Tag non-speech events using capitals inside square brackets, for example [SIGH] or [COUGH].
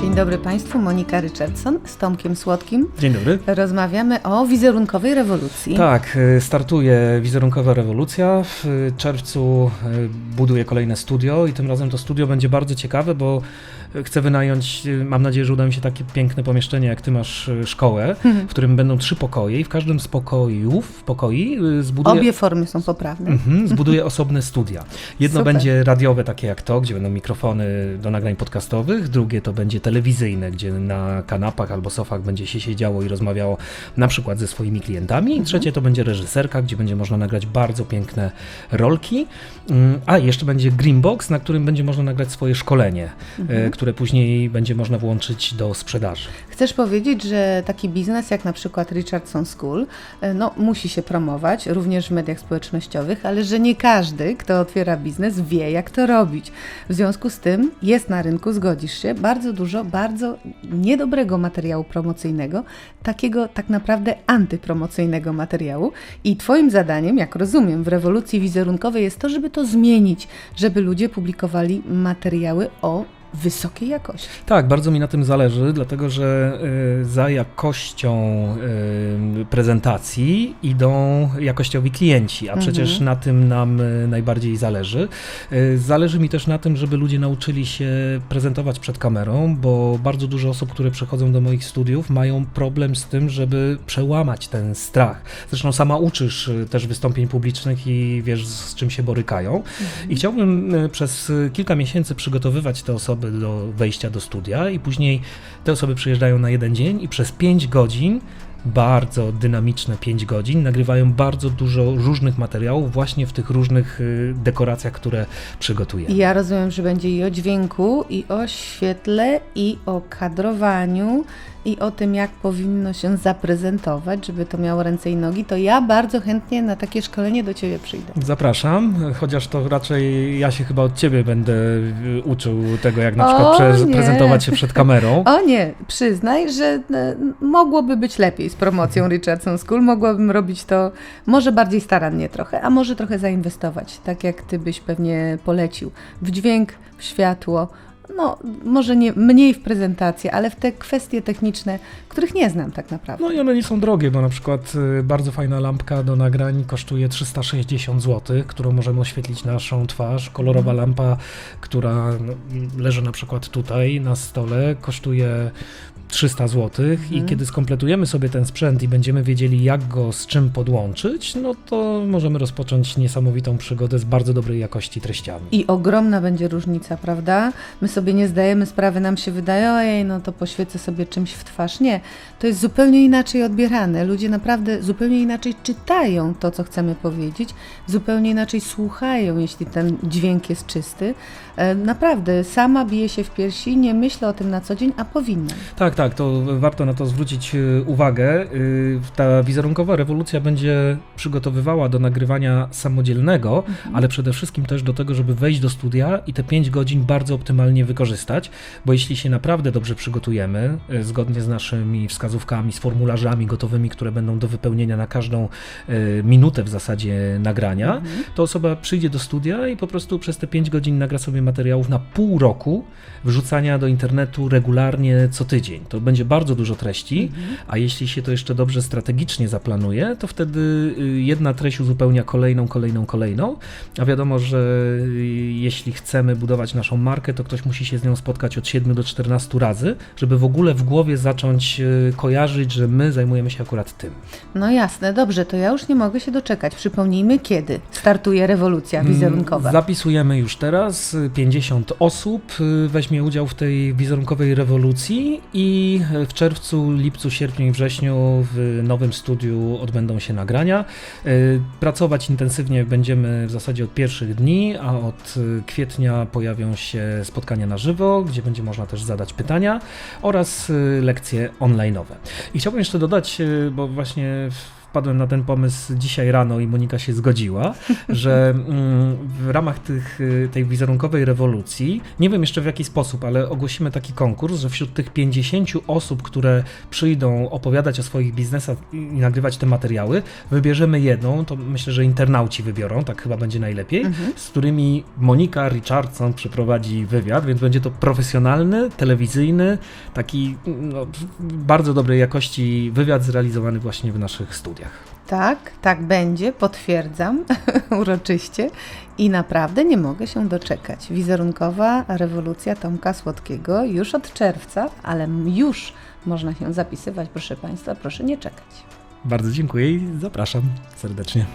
Dzień dobry Państwu, Monika Richardson z Tomkiem Słodkim. Dzień dobry. Rozmawiamy o wizerunkowej rewolucji. Tak, y, startuje wizerunkowa rewolucja. W czerwcu y, buduję kolejne studio i tym razem to studio będzie bardzo ciekawe, bo chcę wynająć, y, mam nadzieję, że uda mi się takie piękne pomieszczenie, jak ty masz y, szkołę, w którym będą trzy pokoje i w każdym z pokojów, pokoi y, zbuduję... Obie formy są poprawne. Mhm, zbuduję osobne studia. Jedno Super. będzie radiowe, takie jak to, gdzie będą mikrofony do nagrań podcastowych, drugie to będzie telewizyjne, gdzie na kanapach albo sofach będzie się siedziało i rozmawiało na przykład ze swoimi klientami. I trzecie to będzie reżyserka, gdzie będzie można nagrać bardzo piękne rolki. Mm, A jeszcze będzie Greenbox, na którym będzie można nagrać swoje szkolenie, e, które później będzie można włączyć do sprzedaży. Chcesz powiedzieć, że taki biznes jak na przykład Richardson School e, no, musi się promować również w mediach społecznościowych, ale że nie każdy, kto otwiera biznes, wie, jak to robić. W związku z tym jest na rynku, zgodzisz się, bardzo dużo bardzo niedobrego materiału promocyjnego, takiego tak naprawdę antypromocyjnego materiału. I Twoim zadaniem, jak rozumiem, w rewolucji wizerunkowej jest to, żeby to zmienić, żeby ludzie publikowali materiały o wysokiej jakości. Tak, bardzo mi na tym zależy, dlatego że y, za jakością y, prezentacji idą jakościowi klienci, a przecież Mhm. na tym nam y, najbardziej zależy. Zależy mi też na tym, żeby ludzie nauczyli się prezentować przed kamerą, bo bardzo dużo osób, które przychodzą do moich studiów, mają problem z tym, żeby przełamać ten strach. Zresztą sama uczysz też wystąpień publicznych i wiesz, z czym się borykają. I chciałbym przez kilka miesięcy przygotowywać te osoby do wejścia do studia i później te osoby przyjeżdżają na jeden dzień i przez 5 godzin, bardzo dynamiczne 5 godzin, nagrywają bardzo dużo różnych materiałów właśnie w tych różnych y, dekoracjach, które przygotuję. Ja rozumiem, że będzie i o dźwięku, i o świetle, i o kadrowaniu, i o tym, jak powinno się zaprezentować, żeby to miało ręce i nogi. To ja bardzo chętnie na takie szkolenie do Ciebie przyjdę. Zapraszam, chociaż to raczej ja się chyba od ciebie będę y, uczył tego, jak na przykład nie. prezentować się przed kamerą. [LAUGHS] O nie, przyznaj, że e, mogłoby być lepiej z promocją Richardson School. Mogłabym robić to może bardziej starannie trochę, a może trochę zainwestować, tak jak Ty byś pewnie polecił. W dźwięk, w światło, no może nie mniej w prezentację, ale w te kwestie techniczne, których nie znam tak naprawdę. No i one nie są drogie, bo na przykład y, bardzo fajna lampka do nagrań kosztuje 360 zł, którą możemy oświetlić naszą twarz. Kolorowa lampa, która no, leży na przykład tutaj na stole, kosztuje 300 zł i kiedy skompletujemy sobie ten sprzęt i będziemy wiedzieli, jak go z czym podłączyć, no to możemy rozpocząć niesamowitą przygodę z bardzo dobrej jakości treściami. I ogromna będzie różnica, prawda? My sobie nie zdajemy sprawy, nam się wydaje, ojej, no to poświecę sobie czymś w twarz. Nie, to jest zupełnie inaczej odbierane. Ludzie naprawdę zupełnie inaczej czytają to, co chcemy powiedzieć, zupełnie inaczej słuchają, jeśli ten dźwięk jest czysty. E, Naprawdę, sama bije się w piersi, nie myślę o tym na co dzień, a powinnam. Tak, tak, to warto na to zwrócić y, uwagę. Y, Ta wizerunkowa rewolucja będzie przygotowywała do nagrywania samodzielnego, ale przede wszystkim też do tego, żeby wejść do studia i te 5 godzin bardzo optymalnie wykorzystać, bo jeśli się naprawdę dobrze przygotujemy, y, zgodnie z naszymi wskazówkami, z formularzami gotowymi, które będą do wypełnienia na każdą minutę w zasadzie nagrania, to osoba przyjdzie do studia i po prostu przez te 5 godzin nagra sobie materiałów na pół roku wrzucania do internetu regularnie co tydzień. To będzie bardzo dużo treści, a jeśli się to jeszcze dobrze strategicznie zaplanuje, to wtedy y, jedna treść uzupełnia kolejną, kolejną, kolejną, a wiadomo, że y, jeśli chcemy budować naszą markę, to ktoś musi się z nią spotkać od 7 do 14 razy, żeby w ogóle w głowie zacząć y, kojarzyć, że my zajmujemy się akurat tym. No jasne, dobrze, to ja już nie mogę się doczekać. Przypomnijmy, kiedy startuje rewolucja wizerunkowa. Mm, Zapisujemy już teraz. y, 50 osób weźmie udział w tej wizerunkowej rewolucji i y, w czerwcu, lipcu, sierpniu i wrześniu w nowym studiu odbędą się nagrania. Y, Pracować intensywnie będziemy w zasadzie od pierwszych dni, a od y, kwietnia pojawią się spotkania na żywo, gdzie będzie można też zadać pytania oraz lekcje online'owe. I chciałbym jeszcze dodać, bo właśnie w wpadłem na ten pomysł dzisiaj rano i Monika się zgodziła, [LAUGHS] że mm, w ramach tych, y, tej wizerunkowej rewolucji, nie wiem jeszcze w jaki sposób, ale ogłosimy taki konkurs, że wśród tych 50 osób, które przyjdą opowiadać o swoich biznesach i i nagrywać te materiały, wybierzemy jedną, to myślę, że internauci wybiorą, tak chyba będzie najlepiej, Mhm. z którymi Monika Richardson przeprowadzi wywiad, więc będzie to profesjonalny, telewizyjny, taki no, bardzo dobrej jakości wywiad zrealizowany właśnie w naszych studiach. Tak, tak będzie, potwierdzam [LAUGHS] uroczyście i naprawdę nie mogę się doczekać. Wizerunkowa rewolucja Tomka Słodkiego już od czerwca, ale już można się zapisywać, proszę Państwa, proszę nie czekać. Bardzo dziękuję i zapraszam serdecznie.